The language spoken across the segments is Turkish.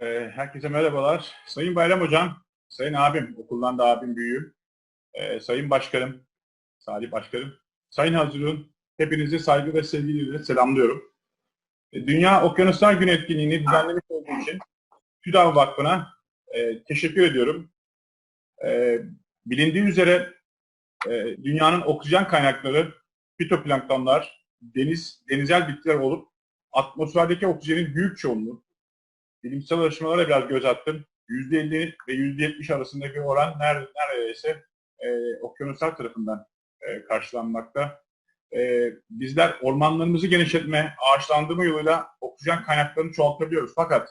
Ee, herkese merhabalar. Sayın Bayram Hocam, Sayın abim, okuldan da abim büyüğüm, ee, Sayın Başkanım, Salih Başkanım, Sayın Hazırun, hepinizi saygı ve sevgiyle selamlıyorum. Ee, Dünya Okyanuslar Günü etkinliğini düzenlemiş olduğu için TÜDAV Vakfı'na e, teşekkür ediyorum. Bilindiği üzere e, dünyanın oksijen kaynakları fitoplanktonlar, deniz, denizel bitkiler olup atmosferdeki oksijenin büyük çoğunluğu bilimsel araştırmalara biraz göz attım. %50 ve %70 arasındaki oran neredeyse e, okyanuslar tarafından e, karşılanmakta. E, bizler ormanlarımızı genişletme, ağaçlandırma yoluyla oksijen kaynaklarını çoğaltabiliyoruz. Fakat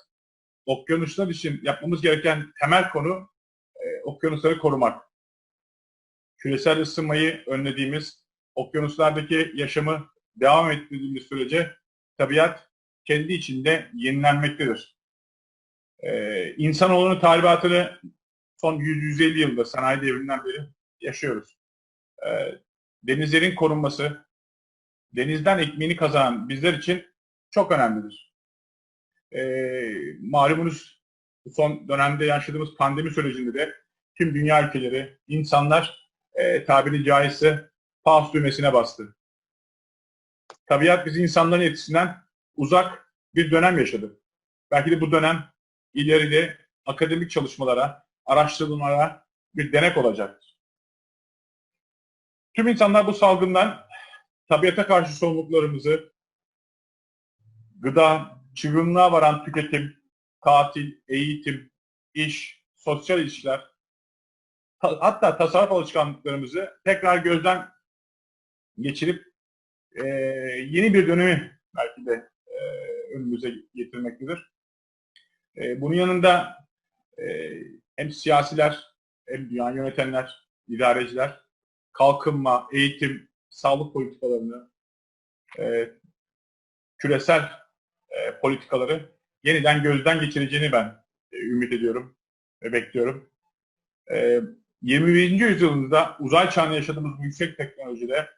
okyanuslar için yapmamız gereken temel konu e, okyanusları korumak. Küresel ısınmayı önlediğimiz, okyanuslardaki yaşamı devam ettirdiğimiz sürece tabiat kendi içinde yenilenmektedir. Ee, insanoğlunun talimatını son 100-150 yılda sanayi devriminden beri yaşıyoruz. Ee, denizlerin korunması, denizden ekmeğini kazanan bizler için çok önemlidir. Ee, malumunuz son dönemde yaşadığımız pandemi sürecinde de tüm dünya ülkeleri, insanlar e, tabiri caizse pause düğmesine bastı. Tabiat bizi insanların etkisinden uzak bir dönem yaşadı. Belki de bu dönem ileride akademik çalışmalara, araştırmalara bir denek olacaktır. Tüm insanlar bu salgından tabiata karşı sorumluluklarımızı, gıda, çığınlığa varan tüketim, tatil, eğitim, iş, sosyal ilişkiler, hatta tasarruf alışkanlıklarımızı tekrar gözden geçirip e, yeni bir dönemi belki de e, önümüze getirmektedir. E, bunun yanında e, hem siyasiler hem dünya yönetenler, idareciler kalkınma, eğitim, sağlık politikalarını, e, küresel e, politikaları yeniden gözden geçireceğini ben e, ümit ediyorum ve bekliyorum. E, 21. yüzyılında uzay çağında yaşadığımız bu yüksek teknolojide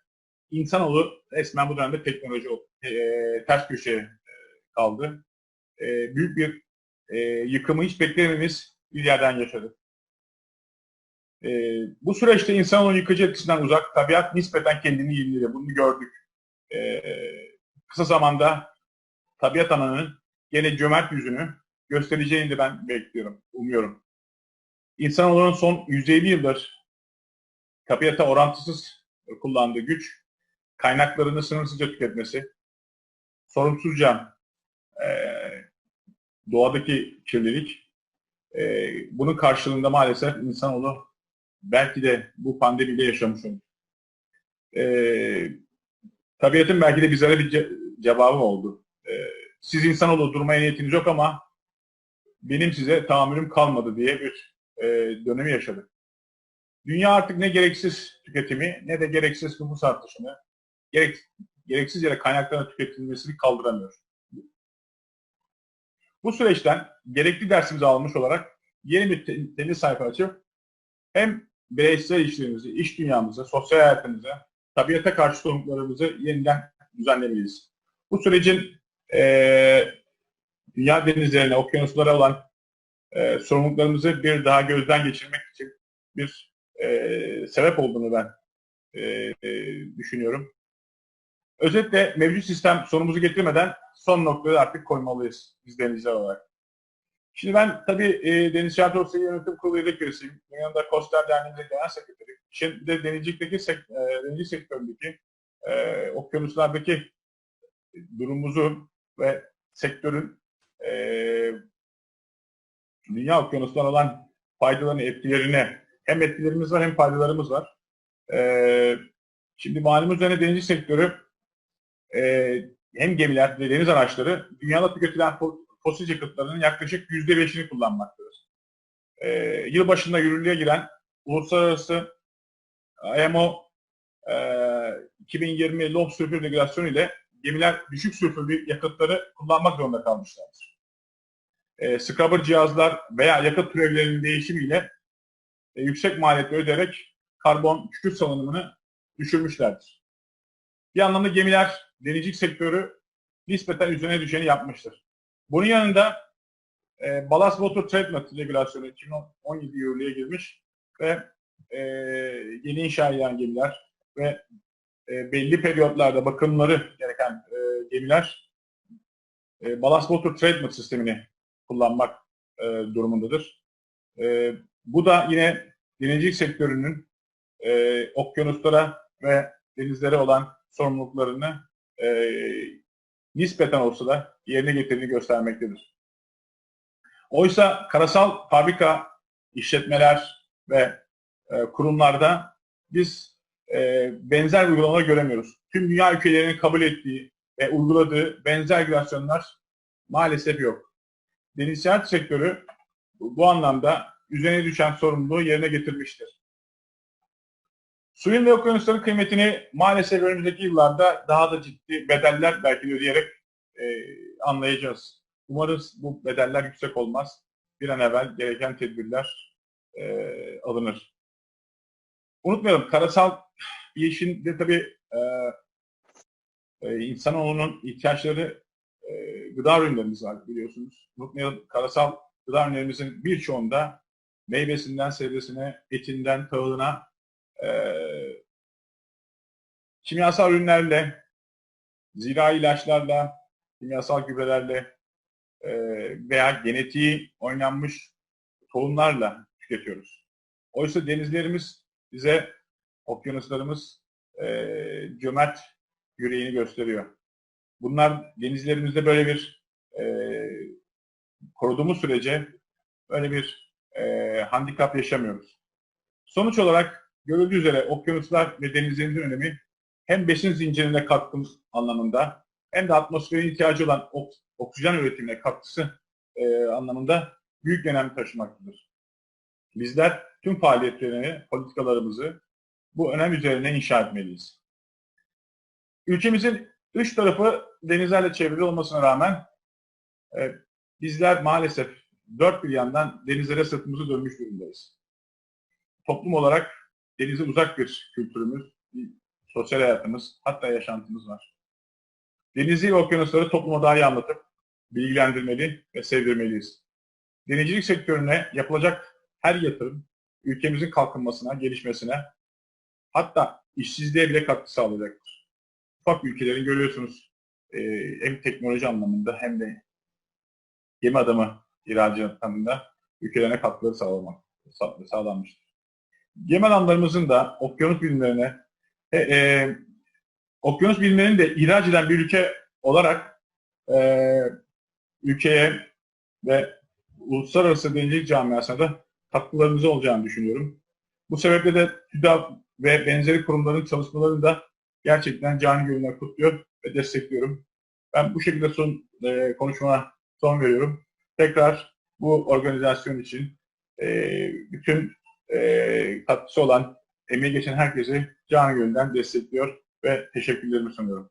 insanoğlu resmen bu dönemde teknoloji e, ters köşeye e, kaldı. E, büyük bir e, yıkımı hiç beklememiz bir yerden yaşadık. E, bu süreçte insanoğlunun yıkıcı etkisinden uzak, tabiat nispeten kendini yeniledi. Bunu gördük. E, kısa zamanda tabiat ananın yine cömert yüzünü göstereceğini de ben bekliyorum, umuyorum. İnsanoğlunun son 150 yıldır tabiata orantısız kullandığı güç, kaynaklarını sınırsızca tüketmesi, sorumsuzca e, doğadaki kirlilik, e, bunun karşılığında maalesef insanoğlu belki de bu pandemiyle yaşamış olur. E, tabiatın belki de bizlere bir ce cevabı oldu. E, siz insanoğlu durmaya niyetiniz yok ama benim size tahammülüm kalmadı diye bir e, dönemi yaşadık. Dünya artık ne gereksiz tüketimi ne de gereksiz nüfus artışını, gerek, gereksiz yere kaynakların tüketilmesini kaldıramıyor. Bu süreçten gerekli dersimizi almış olarak yeni bir deniz sayfa açıp hem bireysel işlerimizi, iş dünyamızı, sosyal hayatımızı, tabiata karşı sorumluluklarımızı yeniden düzenlemeliyiz. Bu sürecin e, dünya denizlerine, okyanuslara olan e, sorumluluklarımızı bir daha gözden geçirmek için bir e, sebep olduğunu ben e, e, düşünüyorum. Özetle mevcut sistem sonumuzu getirmeden son noktayı artık koymalıyız biz denizciler olarak. Şimdi ben tabii e, Deniz Şartı Yönetim Kurulu üyesiyim. Bunun yanında Koster Derneği'nde genel sekreteri. Şimdi de denizcilikteki, sek, e, denizcilik sektöründeki, e, okyanuslardaki durumumuzu ve sektörün e, dünya okyanuslarına olan faydalarını, etkilerine hem etkilerimiz var hem faydalarımız var. E, şimdi malum üzerine denizcilik sektörü e, hem gemiler ve deniz araçları dünyada tüketilen fosil yakıtlarının yaklaşık yüzde beşini kullanmaktadır. E, yıl başında yürürlüğe giren uluslararası IMO e, 2020 low sülfür regülasyonu ile gemiler düşük sülfürlü yakıtları kullanmak zorunda kalmışlardır. E, scrubber cihazlar veya yakıt türevlerinin değişimiyle e, yüksek maliyeti öderek karbon kükürt salınımını düşürmüşlerdir. Bir anlamda gemiler denizcilik sektörü nispeten üzerine düşeni yapmıştır. Bunun yanında e, Ballast Water Treatment Regülasyonu 2017 yürürlüğe girmiş ve e, yeni inşa edilen gemiler ve e, belli periyotlarda bakımları gereken e, gemiler e, Ballast Water Treatment sistemini kullanmak e, durumundadır. E, bu da yine denizcilik sektörünün e, okyanuslara ve denizlere olan sorumluluklarını e, nispeten olsa da yerine getirdiğini göstermektedir. Oysa karasal fabrika, işletmeler ve e, kurumlarda biz e, benzer uygulamalar göremiyoruz. Tüm dünya ülkelerinin kabul ettiği ve uyguladığı benzer regülasyonlar maalesef yok. Denizcilik sektörü bu anlamda üzerine düşen sorumluluğu yerine getirmiştir. Suyun ve okyanusların kıymetini maalesef önümüzdeki yıllarda daha da ciddi bedeller belki de ödeyerek e, anlayacağız. Umarız bu bedeller yüksek olmaz. Bir an evvel gereken tedbirler e, alınır. Unutmayalım karasal bir işin de tabii e, e, insanoğlunun ihtiyaçları e, gıda ürünlerimiz var biliyorsunuz. Unutmayalım karasal gıda ürünlerimizin birçoğunda meyvesinden sebzesine, etinden tahılına e, kimyasal ürünlerle, zirai ilaçlarla, kimyasal gübrelerle e, veya genetiği oynanmış tohumlarla tüketiyoruz. Oysa denizlerimiz bize, okyanuslarımız e, cömert yüreğini gösteriyor. Bunlar denizlerimizde böyle bir e, koruduğumuz sürece böyle bir e, handikap yaşamıyoruz. Sonuç olarak görüldüğü üzere okyanuslar ve denizlerimizin önemi hem besin zincirine katkımız anlamında hem de atmosferin ihtiyacı olan ok oksijen üretimine katkısı e, anlamında büyük önem taşımaktadır. Bizler tüm faaliyetlerini, politikalarımızı bu önem üzerine inşa etmeliyiz. Ülkemizin üç tarafı denizlerle çevrili olmasına rağmen e, bizler maalesef dört bir yandan denizlere sırtımızı dönmüş durumdayız. Toplum olarak denize uzak bir kültürümüz, bir sosyal hayatımız, hatta yaşantımız var. Denizi ve okyanusları topluma daha iyi anlatıp bilgilendirmeli ve sevdirmeliyiz. Denizcilik sektörüne yapılacak her yatırım ülkemizin kalkınmasına, gelişmesine hatta işsizliğe bile katkı sağlayacaktır. Ufak ülkelerin görüyorsunuz e, hem teknoloji anlamında hem de gemi adamı ihracatında ülkelerine katkıları sağlamak, sağ, sağlanmıştır. Gemi adamlarımızın da okyanus bilimlerine e, e, okyanus bilimlerini de ihraç eden bir ülke olarak e, ülkeye ve uluslararası denizcilik camiasına da katkılarımız olacağını düşünüyorum. Bu sebeple de TÜDAV ve benzeri kurumların çalışmalarını da gerçekten canı gönülden kutluyor ve destekliyorum. Ben bu şekilde son e, konuşmama son veriyorum. Tekrar bu organizasyon için e, bütün e, katkısı olan, emeği geçen herkese canı gönülden destekliyor ve teşekkürlerimi sunuyorum.